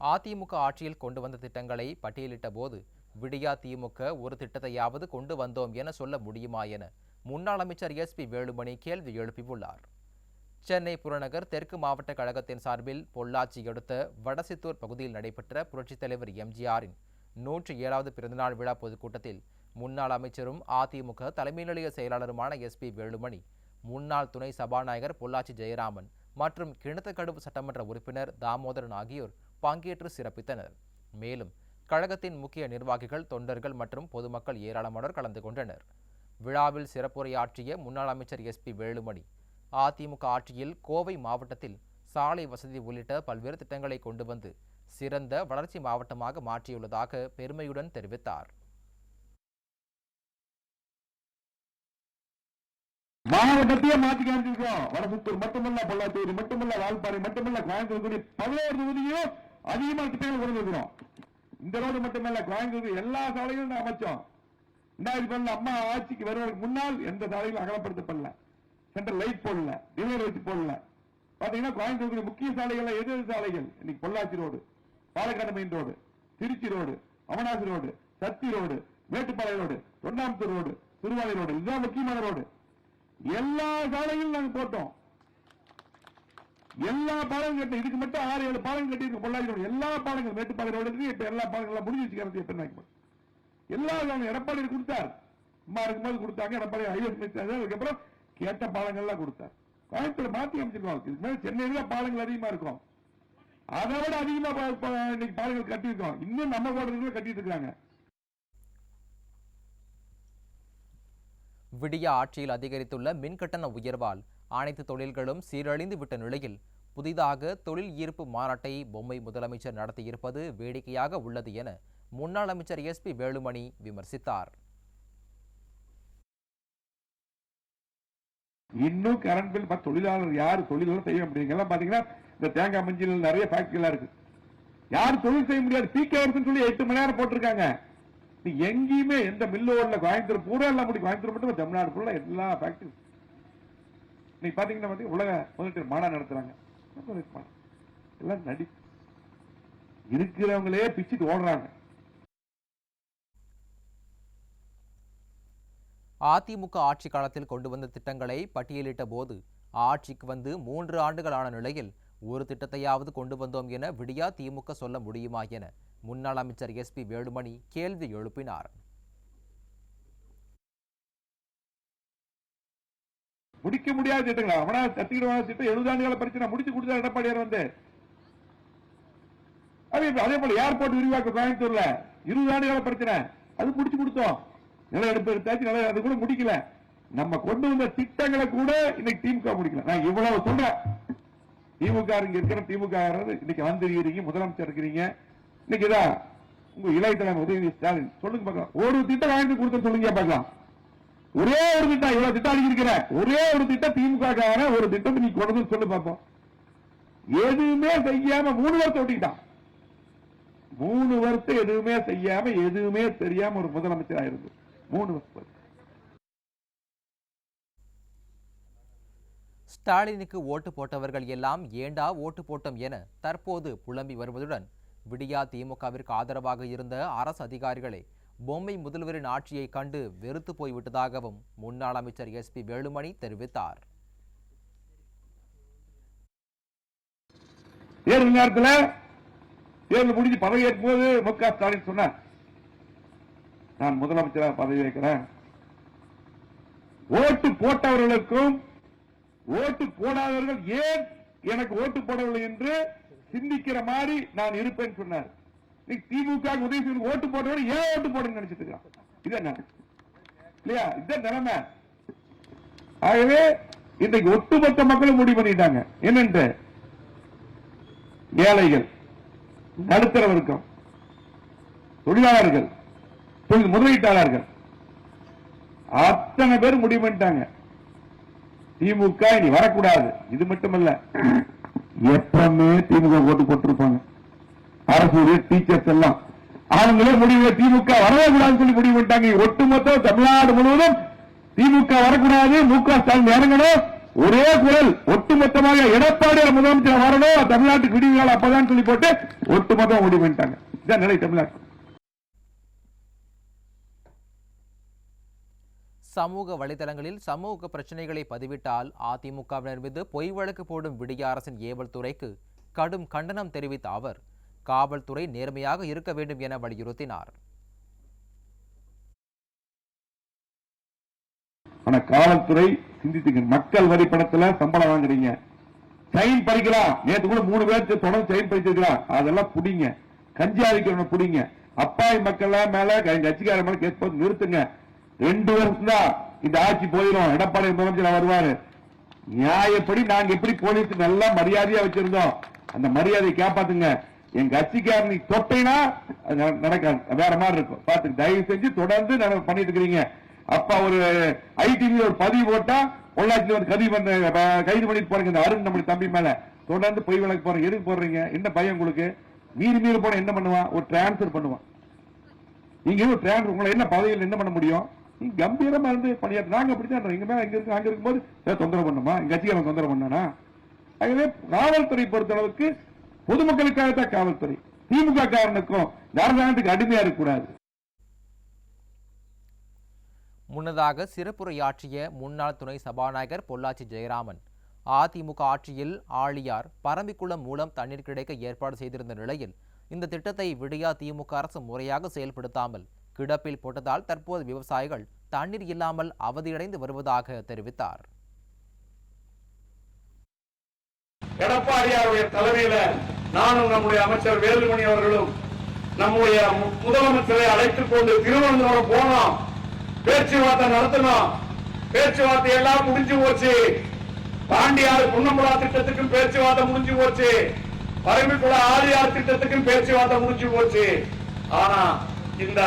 அதிமுக ஆட்சியில் கொண்டு வந்த திட்டங்களை பட்டியலிட்ட போது விடியா திமுக ஒரு திட்டத்தையாவது கொண்டு வந்தோம் என சொல்ல முடியுமா என முன்னாள் அமைச்சர் எஸ்பி வேலுமணி கேள்வி எழுப்பியுள்ளார். சென்னை புறநகர் தெற்கு மாவட்ட கழகத்தின் சார்பில் பொள்ளாச்சி அடுத்த வடசித்தூர் பகுதியில் நடைபெற்ற புரட்சித் தலைவர் எம்ஜிஆரின் நூற்றி ஏழாவது பிறந்தநாள் விழா பொதுக்கூட்டத்தில் முன்னாள் அமைச்சரும் அதிமுக தலைமை நிலைய செயலாளருமான எஸ்பி வேலுமணி முன்னாள் துணை சபாநாயகர் பொள்ளாச்சி ஜெயராமன் மற்றும் கிணத்துக்கடுவு சட்டமன்ற உறுப்பினர் தாமோதரன் ஆகியோர் பங்கேற்று சிறப்பித்தனர். மேலும் கழகத்தின் முக்கிய நிர்வாகிகள் தொண்டர்கள் மற்றும் பொதுமக்கள் ஏராளமானோர் கலந்து கொண்டனர். விழாவில் சிறப்புரையாற்றிய முன்னாள் அமைச்சர் எஸ்பி வேலுமணி அதிமுக ஆட்சியில் கோவை மாவட்டத்தில் சாலை வசதி உள்ளிட்ட பல்வேறு திட்டங்களை கொண்டு வந்து சிறந்த வளர்ச்சி மாவட்டமாக மாற்றியுள்ளதாக பெருமையுடன் தெரிவித்தார். மாவட்டத்தையே மாற்றி காமிச்சிருக்கோம் வடசுத்தூர் மட்டுமல்ல பொள்ளாத்தூர் மட்டுமல்ல வால்பாறை மட்டுமல்ல கோயம்புத்தூர் பதினோரு தொகுதியும் அதிகமா திட்டங்கள் கொண்டு இருக்கிறோம் இந்த ரோடு மட்டுமல்ல கோயம்புத்தூர் எல்லா சாலைகளும் அமைச்சோம். ரெண்டாயிரத்தி பன்னெண்டு அம்மா ஆட்சிக்கு வருவதற்கு முன்னால் எந்த சாலைகளும் அகலப்படுத்தப்படல. சென்ட்ரல் லைட் போடல டிவைடர் வச்சு போடல. பாத்தீங்கன்னா கோயம்புத்தூர் முக்கிய சாலைகள் எது எது சாலைகள்? இன்னைக்கு Pollachi road Palakkad main road Trichy road அமனாசி road Sathy road Mettupalayam road Thondamuthur road திருவாலை road இதுதான் முக்கியமான ரோடு. எல்லா சாலையும் நாங்கள் போட்டோம். எல்லா பாடம் கட்டி இதுக்கு மட்டும் ஆறு ஏழு பாலங்கள் கட்டி இருக்கு பொள்ளாச்சி எல்லா பாடங்கள் மேட்டுப்பாளையம் ரோடு இப்ப எல்லா பாடங்களும் முடிஞ்சு வச்சுக்கிறது எப்ப எல்லா எடப்பாடி கொடுத்தார். அம்மா இருக்கும்போது கொடுத்தாங்க எடப்பாடி அதுக்கப்புறம் கேட்ட பாடங்கள்லாம் கொடுத்தார். கோயம்புத்தூர் மாத்தி அமைச்சிருக்கோம் இதுக்கு மேல சென்னையில பாலங்கள் அதிகமா இருக்கும். அதை விட அதிகமா பா- இன்னைக்கு கட்டியிருக்கோம். இன்னும் நம்ம கோட்டத்தில் கட்டிட்டு இருக்காங்க. விடியா ஆட்சியில் அதிகரித்துள்ள மின்கட்டண உயர்வால் அனைத்து தொழில்களும் சீரழிந்து விட்ட நிலையில் புதிதாக தொழில் ஈர்ப்பு மாநாட்டை பொம்மை முதலமைச்சர் நடத்தியிருப்பது வேடிக்கையாக உள்ளது என முன்னாள் அமைச்சர் எஸ்பி வேலுமணி விமர்சித்தார். இன்னும் கரண்ட் பில் தொழிலாளர் யார் தொழில் செய்ய முடியும்? பாத்தீங்கன்னா இந்த தேங்காய் மஞ்சள் நிறைய ஃபேக்டரிலாம் இருக்கு. யார் தொழில் செய்ய முடியாது. பீக் ஹவர்ஸ் சொல்லி எட்டு மணி நேரம் போட்டிருக்காங்க. எங்கேயுமே எந்த மில்லு ஓடல கோயம்புத்தூர் பூரா எல்லாம் கோயம்புத்தூர் மட்டும் தமிழ்நாடு ஃபுல்லா எல்லா ஃபேக்டரி இன்னைக்கு பாத்தீங்கன்னா பாத்தீங்க உலக முதலீட்டு மாநாடு நடத்துறாங்க. எல்லாம் நடி இருக்கிறவங்களே பிச்சுட்டு ஓடுறாங்க. அதிமுக ஆட்சி காலத்தில் கொண்டு வந்த திட்டங்களை பட்டியலிட்ட போது ஆட்சிக்கு வந்து மூன்று ஆண்டுகளான நிலையில் ஒரு திட்டத்தையாவது கொண்டு வந்தோம் என விடியா திமுக சொல்ல முடியுமா என முன்னாள் அமைச்சர் எஸ் பி வேலுமணி கேள்வி எழுப்பினார். முடிக்க முடியாத திட்டங்கள் அவனா தத்திக்கிற திட்டம் எழுபது ஆண்டுகால பிரச்சனை முடிச்சு கொடுத்தா எடப்பாடியார் வந்து. அதே அதே போல ஏர்போர்ட் விரிவாக்க கோயம்புத்தூர்ல இருபது ஆண்டுகால பிரச்சனை. அது முடிச்சு கொடுத்தோம். நில எடுப்பு எடுத்தாச்சு நில அது கூட முடிக்கல. நம்ம கொண்டு வந்த திட்டங்களை கூட இன்னைக்கு திமுக முடிக்கல. நான் இவ்வளவு சொல்றேன். திமுக இங்க இருக்கிற திமுக இன்னைக்கு வந்திருக்கிறீங்க முதலமைச்சர் இருக்கிறீங்க. இன்னைக்கு இதான் உங்க இளைய தலைவர் உதயநிதி ஸ்டாலின். சொல்லுங்க பார்க்கலாம். ஒரு திட்டம் வாங்கி கொடுத்து சொல்லுங்க பார்க்கலாம். ஒரே ஒரு திட்டம் இவ்வளவு திட்டம் அடிக்கிற ஒரே ஒரு திட்டம் திமுக ஒரு திட்டத்தை நீ கொண்டு சொல்லு பார்ப்போம் எதுவுமே செய்யாம மூணு வருஷம் ஒட்டிக்கிட்டான். மூணு வருஷம் எதுவுமே செய்யாம எதுவுமே தெரியாம ஒரு முதலமைச்சர் ஆயிருந்து மூணு வருஷம் ஸ்டாலினுக்கு ஓட்டு போட்டவர்கள் எல்லாம் ஏண்டா ஓட்டு போட்டோம் என தற்போது புலம்பி வருவதுடன் விடியா திமுகவிற்கு ஆதரவாக இருந்த அரசு அதிகாரிகளே பொம்மை முதல்வரின் ஆட்சியை கண்டு வெறுத்து போய்விட்டதாகவும் முன்னாள் அமைச்சர் எஸ் பி வேலுமணி தெரிவித்தார். தேர்தல் நேரத்தில் தேர்தல் முடிஞ்சு பதவியேற்கும் போது மு க ஸ்டாலின் சொன்னார். நான் முதலமைச்சராக பதவி ஓட்டு போட்டவர்களுக்கும் ஓட்டு போடாதவர்கள் ஏன் எனக்கு ஓட்டு போடவில்லை என்று சிந்திக்கிற மாதிரி நான் இருப்பேன் சொன்னார். திமுக உதவி செய்து ஓட்டு போட்டவர் ஏன் ஓட்டு போடுன்னு நினைச்சிட்டு இருக்கான்? இது இல்லையா? இதுதான் நிலைமை? ஆகவே இன்றைக்கு ஒட்டுமொத்த மக்களும் முடிவு பண்ணிட்டாங்க. என்னென்று? ஏழைகள் நடுத்தர வர்க்கம் தொழிலாளர்கள் தொழில் முதலீட்டாளர்கள். அத்தனை பேர் முடிவு பண்ணிட்டாங்க. திமுக இனி வரக்கூடாது. இது மட்டுமல்ல எப்பவுமே திமுக ஓட்டு போட்டிருப்பாங்க. அரசு டீச்சர்ஸ் எல்லாம். அவங்களே முடிவு திமுக வரவே கூடாதுன்னு சொல்லி முடிவு பண்ணிட்டாங்க. ஒட்டுமொத்த தமிழ்நாடு முழுவதும் திமுக வரக்கூடாது. மு க ஸ்டாலின் இறங்கணும். ஒரே குரல் ஒட்டுமொத்தமாக எடப்பாடி முதலமைச்சர் வரணும். தமிழ்நாட்டுக்கு விடிவுகால அப்பதான் சொல்லி போட்டு ஒட்டுமொத்தமா முடிவு பண்ணிட்டாங்க. இதான் நிலை தமிழ்நாட்டு சமூக வலைதளங்களில் சமூக பிரச்சனைகளை பதிவிட்டால் அதிமுகவினர் மீது பொய் வழக்கு போடும் விடிய அரசின் ஏவல் துறைக்கு கடும் கண்டனம் தெரிவித்த அவர் காவல்துறை நேர்மையாக இருக்க வேண்டும் என வலியுறுத்தினார். ஆனா காவல்துறை சிந்தித்துங்க மக்கள் வரி பணத்துல சம்பளம் வாங்குறீங்க. சைன் படிக்கலாம் நேற்று கூட மூணு பேருக்கு தொடர்ந்து சைன் படிச்சிருக்கிறான் அதெல்லாம் புடிங்க. கஞ்சி விக்கிறவன புடிங்க. அப்பாவி மக்கள் மேல எங்க கட்சிக்கார மேல கேஸ் போட்டு நிறுத்துங்க. ரெண்டு வருஷம் தான் இந்த ஆட்சி போயிடும் எடப்பாடி முதலமைச்சர் வருவாரு. நியாயப்படி நாங்க எப்படி போலீஸ் நல்லா மரியாதையா வச்சிருந்தோம். அந்த மரியாதையை காப்பாத்துங்க. என் கட்சிக்காரன் நீ தொட்டினா அது நடக்காது. வேற மாதிரி இருக்கும். பார்த்து தயவு செஞ்சு தொடர்ந்து பண்ணிட்டு இருக்கிறீங்க. அப்பா ஒரு ஐடிவி ஒரு பதிவு போட்டா பொள்ளாச்சியில் வந்து கதி பண்ண கைது பண்ணிட்டு போறீங்க. இந்த அருண் நம்முடைய தம்பி மேல. தொடர்ந்து பொய் வழக்கு போறீங்க எதுக்கு போடுறீங்க? என்ன பயம் உங்களுக்கு? மீறி மீறி போன என்ன பண்ணுவான் ஒரு டிரான்ஸ்பர் பண்ணுவான் நீங்க ஒரு டிரான்ஸ்பர் உங்களை என்ன பதவியில் என்ன பண்ண முடியும்? நீங்க கம்பீரமா இருந்து பணியாற்ற நாங்க அப்படித்தான் எங்க மேல இங்க இருக்கு அங்க இருக்கும்போது தொந்தரவு பண்ணுமா? எங்க கட்சிக்காரன் தொந்தரவு பண்ணானா? ஆகவே காவல்துறை பொறுத்த அளவுக்கு பொதுமக்களுக்காகத்தான் காவல்துறை. திமுக காரனுக்கும் இந்த அரசாங்கத்துக்கு அடிமையா இருக்கக்கூடாது? முன்னதாக சிறப்புரையாற்றிய முன்னாள் துணை சபாநாயகர் பொள்ளாச்சி ஜெயராமன் அதிமுக ஆட்சியில் ஆழியார் பரம்பிக்குளம் மூலம் தண்ணீர் கிடைக்க ஏற்பாடு செய்திருந்த நிலையில் இந்த திட்டத்தை விடியா திமுக அரசு முறையாக செயல்படுத்தாமல் கிடப்பில் போட்டதால் தற்போது விவசாயிகள் தண்ணீர் இல்லாமல் அவதியடைந்து வருவதாக தெரிவித்தார். எடப்பாடியாருடைய தலைமையில நானும் நம்முடைய அமைச்சர் வேலுமணி அவர்களும் நம்முடைய முதலமைச்சரை அழைத்துக் கொண்டு திருவனந்தபுரம் போனோம். பேச்சுவார்த்தை நடத்தினோம். பேச்சுவார்த்தை எல்லாம் முடிஞ்சு போச்சு. பாண்டியாறு புன்னம்புலா திட்டத்துக்கும் பேச்சுவார்த்தை முடிஞ்சு போச்சு. பரம்பிக்குள ஆலியார் திட்டத்துக்கும் பேச்சுவார்த்தை முடிஞ்சு போச்சு. ஆனா இந்த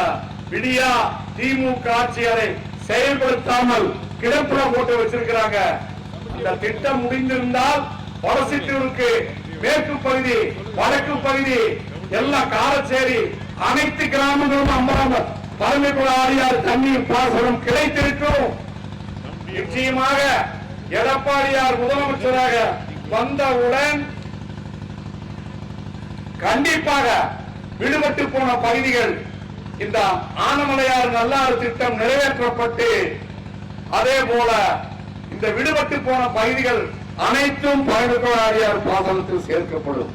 விடியா திமுக ஆட்சியரை செயல்படுத்தாமல் கிடப்புல போட்டு வச்சிருக்கிறாங்க. இந்த திட்டம் முடிந்திருந்தால் வடசித்தூருக்கு மேற்கு பகுதி வடக்கு பகுதி எல்லா காரச்சேரி அனைத்து கிராமங்களும் அம்பாம பரமைக்குள ஆடியார் தண்ணீர் பாசனம் கிடைத்திருக்கும். நிச்சயமாக எடப்பாடியார் முதலமைச்சராக வந்தவுடன் கண்டிப்பாக விடுபட்டு போன பகுதிகள் இந்த ஆனமலையார் நல்லாறு திட்டம் நிறைவேற்றப்பட்டு அதே போல இந்த விடுபட்டு போன பகுதிகள் அனைத்தும் பயணிக்கொள்ளாடியார் பாசனத்தில் சேர்க்கப்படும்.